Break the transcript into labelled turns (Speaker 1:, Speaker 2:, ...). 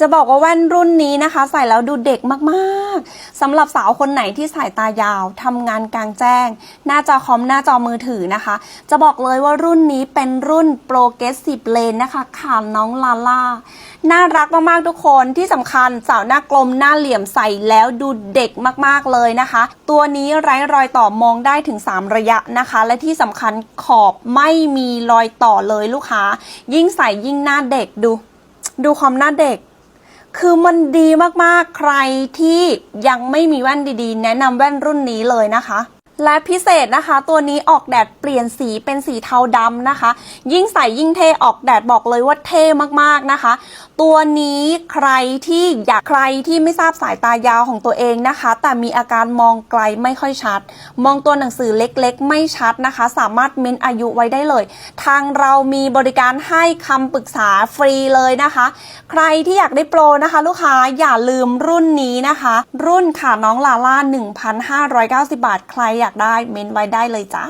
Speaker 1: จะบอกว่าแว่นรุ่นนี้นะคะ ใส่แล้วดูเด็กมากๆสำหรับสาวคนไหนที่สายตายาวทำงานกลางแจ้ง หน้าจอคอมหน้าจอมือถือนะคะ จะบอกเลยว่ารุ่นนี้เป็นรุ่น Progressive Lens นะคะค่ะน้องลาล่าน่ารักมากๆทุกคนที่สำคัญสาวหน้ากลมหน้าเหลี่ยมใส่แล้วดูเด็กมากๆเลยนะคะ ตัวนี้ไร้รอยต่อมองได้ถึง 3 ระยะนะคะ และที่สำคัญขอบไม่มีรอยต่อเลยลูกค้า ยิ่งใส่ยิ่งหน้าเด็กดู ดูความหน้าเด็ก คือมันดีมากๆ ใครที่ยังไม่มีแว่นดีๆ แนะนำแว่นรุ่นนี้เลยนะคะ และพิเศษนะคะ ตัวนี้ออกแดดเปลี่ยนสีเป็นสีเทาดำนะคะ ยิ่งใส่ยิ่งเทออกแดดบอกเลยว่าเท่มากๆนะคะ ตัวนี้ใครที่อยากใครที่ไม่ทราบสายตายาวของตัวเองนะคะ แต่มีอาการมองไกลไม่ค่อยชัด มองตัวหนังสือเล็กๆ ไม่ชัดนะคะ สามารถเม้นอายุไว้ได้เลย ทางเรามีบริการให้คำปรึกษาฟรีเลยนะคะ ใครที่อยากได้โปรนะคะ ลูกค้าอย่าลืมรุ่นนี้นะคะ รุ่นค่ะน้องลาล่า 1,590 บาทใครอยากได้เม้นไว้ได้เลยจ้า